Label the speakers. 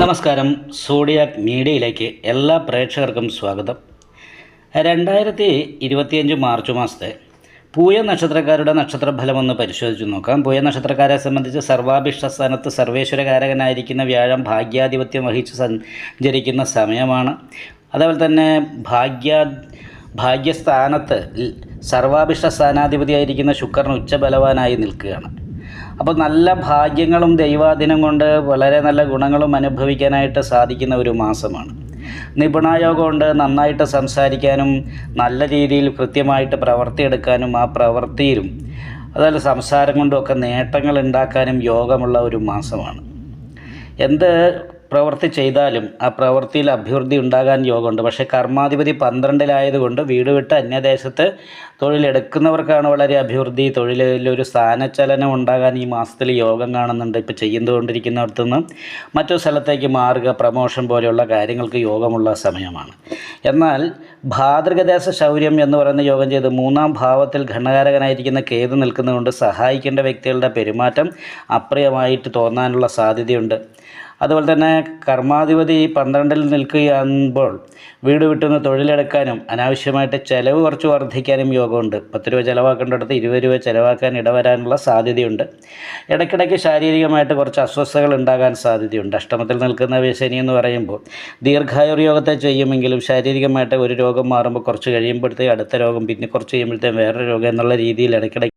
Speaker 1: നമസ്കാരം. സോഡിയാക് മീഡിയയിലേക്ക് എല്ലാ പ്രേക്ഷകർക്കും സ്വാഗതം. രണ്ടായിരത്തി ഇരുപത്തിയഞ്ച് മാർച്ച് മാസത്തെ പൂയ നക്ഷത്രക്കാരുടെ നക്ഷത്രഫലമൊന്ന് പരിശോധിച്ച് നോക്കാം. പൂയ നക്ഷത്രക്കാരെ സംബന്ധിച്ച് സർവാഭിഷ്ട സ്ഥാനത്ത് സർവേശ്വരകാരകനായിരിക്കുന്ന വ്യാഴം ഭാഗ്യാധിപത്യം വഹിച്ച് സഞ്ചരിക്കുന്ന സമയമാണ്. അതേപോലെ തന്നെ ഭാഗ്യ ഭാഗ്യസ്ഥാനത്ത് സർവാഭിഷ്ട സ്ഥാനാധിപതിയായിരിക്കുന്ന ശുക്രൻ ഉച്ചബലവാനായി നിൽക്കുകയാണ്. അപ്പോൾ നല്ല ഭാഗ്യങ്ങളും ദൈവാദിനം കൊണ്ട് വളരെ നല്ല ഗുണങ്ങളും അനുഭവിക്കാനായിട്ട് സാധിക്കുന്ന ഒരു മാസമാണ്. നിപുണായോഗം കൊണ്ട് നന്നായിട്ട് സംസാരിക്കാനും നല്ല രീതിയിൽ കൃത്യമായിട്ട് പ്രവർത്തിയെടുക്കാനും ആ പ്രവൃത്തിയിലും അതുപോലെ സംസാരം കൊണ്ടുമൊക്കെ നേട്ടങ്ങൾ ഉണ്ടാക്കാനും യോഗമുള്ള ഒരു മാസമാണ്. എന്ത് പ്രവൃത്തി ചെയ്താലും ആ പ്രവൃത്തിയിൽ അഭിവൃദ്ധി ഉണ്ടാകാൻ യോഗമുണ്ട്. പക്ഷേ കർമാധിപതി പന്ത്രണ്ടിലായതുകൊണ്ട് വീട് വിട്ട് അന്യദേശത്ത് തൊഴിലെടുക്കുന്നവർക്കാണ് വളരെ അഭിവൃദ്ധി. തൊഴിലൊരു സ്ഥാനചലനം ഉണ്ടാകാൻ ഈ മാസത്തിൽ യോഗം കാണുന്നുണ്ട്. ഇപ്പോൾ ചെയ്യുന്നുകൊണ്ടിരിക്കുന്നിടത്തു നിന്ന് മറ്റു സ്ഥലത്തേക്ക് മാറുക പ്രമോഷൻ പോലെയുള്ള കാര്യങ്ങൾക്ക് യോഗമുള്ള സമയമാണ്. എന്നാൽ ഭാതൃകദേശ ശൗര്യം എന്ന് പറയുന്ന യോഗം ചെയ്ത് മൂന്നാം ഭാവത്തിൽ ഘടകാരകനായിരിക്കുന്ന കേതു നിൽക്കുന്നതുകൊണ്ട് സഹായിക്കേണ്ട വ്യക്തികളുടെ പെരുമാറ്റം അപ്രിയമായിട്ട് തോന്നാനുള്ള സാധ്യതയുണ്ട്. അതുപോലെ തന്നെ കർമാധിപതി പന്ത്രണ്ടിൽ നിൽക്കുകയാകുമ്പോൾ വീട് വിട്ടുനിന്ന് തൊഴിലെടുക്കാനും അനാവശ്യമായിട്ട് ചിലവ് കുറച്ച് വർദ്ധിക്കാനും യോഗമുണ്ട്. പത്ത് രൂപ ചിലവാക്കേണ്ടടുത്ത് ഇരുപത് രൂപ ചിലവാക്കാൻ ഇടവരാനുള്ള സാധ്യതയുണ്ട്. ഇടയ്ക്കിടയ്ക്ക് ശാരീരികമായിട്ട് കുറച്ച് അസ്വസ്ഥതകൾ ഉണ്ടാകാൻ സാധ്യതയുണ്ട്. അഷ്ടമത്തിൽ നിൽക്കുന്ന ശനി എന്ന് പറയുമ്പോൾ ദീർഘായുർ യോഗത്തെ ചെയ്യുമെങ്കിലും ശാരീരികമായിട്ട് ഒരു രോഗം മാറുമ്പോൾ കുറച്ച് കഴിയുമ്പോഴത്തേക്ക് അടുത്ത രോഗം പിന്നെ കുറച്ച് കഴിയുമ്പോഴത്തേക്കും വേറൊരു രോഗം എന്നുള്ള രീതിയിൽ ഇടയ്ക്കിടയ്ക്ക്